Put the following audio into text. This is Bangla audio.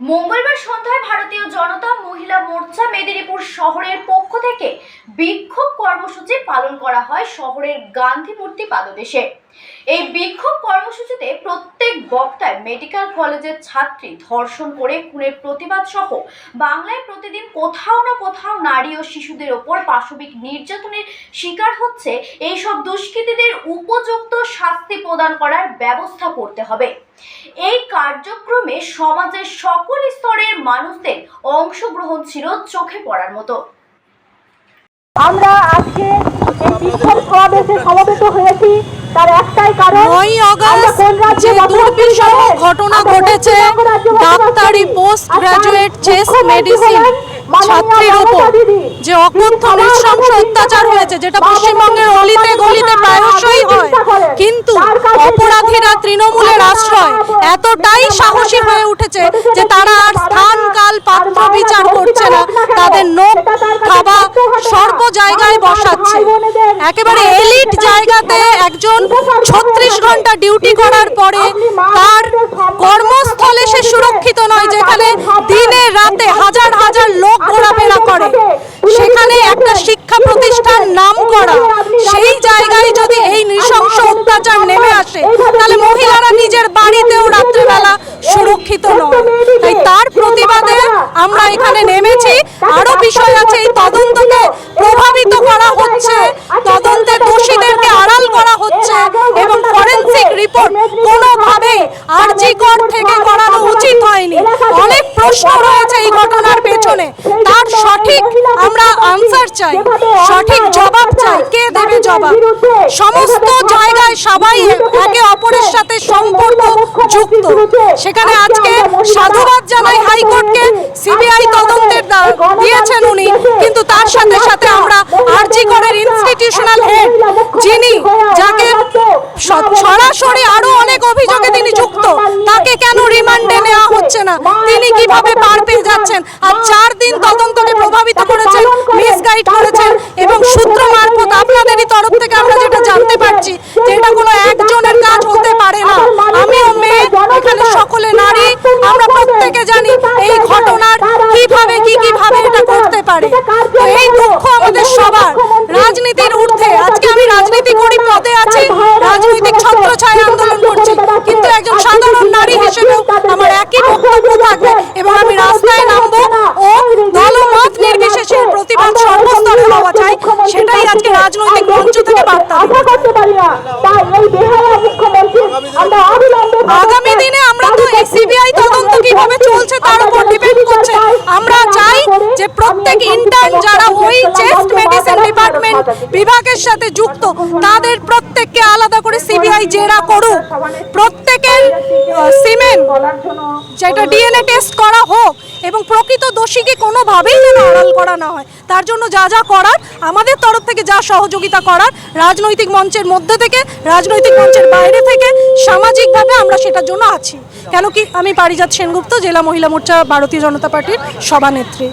মঙ্গলবার সন্ধ্যায় ভারতীয় জনতা মহিলা মোর্চা মেদিনীপুর শহরের পক্ষ থেকে বিক্ষোভ কর্মসূচি পালন করা হয় শহরের গান্ধী মূর্তি পাদদেশে। এই বিক্ষোভ কর্মসূচিতে প্রত্যেক বক্তায় মেডিকেল কলেজের ছাত্রী ধর্ষণ করে খুনের প্রতিবাদ সহ বাংলায় প্রতিদিন কোথাও না কোথাও নারী ও শিশুদের ওপর পাশবিক নির্যাতনের শিকার হচ্ছে। এইসব দুষ্কৃতীদের উপযুক্ত শাস্তি প্রদান করার ব্যবস্থা করতে হবে। এই কার্যক্রমে সমাজের সকল স্তরের মানুষদের অংশগ্রহণ ছিল চোখে পড়ার মতো। আমরা আজকে এই বিক্ষোভ সমাবেশে সমবেত হয়েছি তার একটাই কারণ নয়ই আমরা অগস্ট কোন রাজ্যে যে বসবাস দুর্বিষহ করি? ঘটনা ঘটেছে পশ্চিমবঙ্গ রাজ্যে বসবাস ডাক্তারি পোস্ট গ্রাজুয়েট চেস্ট মেডিসিন ছাত্রীর উপর যে অকথ্য নৃশংস অত্যাচার হয়েছে যেটা পশ্চিমবঙ্গের অলিতে সম্মানের কিন্তু অপরাধীরা তৃণমূলের আশ্রয় এতটাই সাহসী হয়ে উঠেছে যে তারা আর স্থান কাল পাত্র বিচার করছে না? তাদের নোখ সেটা তার থাবা সত্য হবে না। সর্ব জায়গায় বসাচ্ছে। একেবারে এলিট জায়গাতে একজন ছত্রিশ ঘণ্টা ডিউটি করার পরে তার কর্মস্থলে সে সুরক্ষিত নয় যেখানে দিনে রাতে হাজার হাজার লোক ঘোরাফেরা করে। সেখানে একটা শিক্ষা প্রতিষ্ঠান নাম করা। সেই জায়গায় যদি এই নৃশংস অত্যাচার নেমে আসে, তাহলে মহিলারা নিজের বাড়িতেও রাত্রেবেলা সুরক্ষিত নয় তাই তার প্রতিবাদে আমরা এখানে নেমেছি। আরও বিষয় আছে, এই তদন্তকে প্রভাবিত করা হচ্ছে। কলকাতায় দোষীদেরকে আড়াল। করা হচ্ছে এবং ফরেন্সিক রিপোর্ট মেদিনীপুর কোনোভাবেই শহরে আরজিকর থেকে করানো উচিত হয়নি। অনেক প্রশ্ন রয়েছে এই ঘটনার পেছনে সেই তার জন্য সঠিক মহিলা আমরা আনসার চাই। সঠিক জবাব চাই। কে দেবে জবাব? সমস্ত জায়গায় সবাই একে অপরের সাথে সম্পর্ক যুক্ত। সেখানে আজকে সাধুবাদ জানাই হাইকোর্টকে। সিবিআই তদন্তের দিয়েছেন উনি। কিন্তু তার সাথে সাথে আমরা আরজি করের ইনস্টিটিউশনাল হেড যিনি যাকে সরাসরি আরও অনেক অভিযোগে তিনি যুক্ত, তাকে কেন রিমান্ডে নেওয়া। হচ্ছে না। তিনি কীভাবে পার পেয়ে যাচ্ছেন? আর চার দিন তদন্তকে প্রভাবিত করেছেন মিসগাইড করেছেন এবং সূত্র মারফত আপনাদেরই তরফ থেকে আমরা যেটা জানতে পারছি যে এটা কোনো একজনের কাজ হতে পারে না। আমিও মেয়ে, এখানে সকলে নারী, আমরা প্রত্যেকে জানি এই ঘটনার কীভাবে, কি কীভাবে এটা করতে পারে। এই দুঃখ আমাদের সবার রাজনীতির ঊর্ধ্বে আজকে আমি রাজনীতি করি পদে আছি রাজনৈতিক ছত্রছায়া আন্দোলন করছি কিন্তু একজন সাধারণ নারী হিসেবেও আমার একই বক্তব্য থাকবে এবং আমি রাস্তায় নামবো ও দলমত নির্বিশেষে প্রতিবাদ সর্বস্তরে হওয়া চাই সেটাই আজকে রাজনৈতিক মঞ্চ থেকে বার্তা দিই। আশা করতে পারি না তাই এই বেহায়া মুখ্যমন্ত্রী আমরা অবিলম্বে আগামী দিনে আমরা তো এই সিবিআই তদন্ত কীভাবে চলছে তার উপর ডিপেন্ড করছে। আমরা চাই যে প্রত্যেক ইন্টার্ন যারা ওই চেস্ট মেডিসিন ডিপার্টমেন্ট বিভাগের সাথে যুক্ত, তাদের প্রত্যেককে আলাদা করে সিবিআই জেরা করুক। প্রত্যেকের সিমেন্ট যেটা ডিএনএ টেস্ট করা হোক এবং প্রকৃত দোষীকে কোনোভাবেই যেন আড়াল করা না হয়। তার জন্য যা যা করার, আমাদের তরফ থেকে যা সহযোগিতা করার, রাজনৈতিক মঞ্চের মধ্যে থেকে, রাজনৈতিক মঞ্চের বাইরে থেকে, সামাজিকভাবে আমরা সেটার জন্য আছি। কেন কি আমি পারিজাত সেনগুপ্ত, জেলা মহিলা মোর্চা, ভারতীয় জনতা পার্টির সভানেত্রী।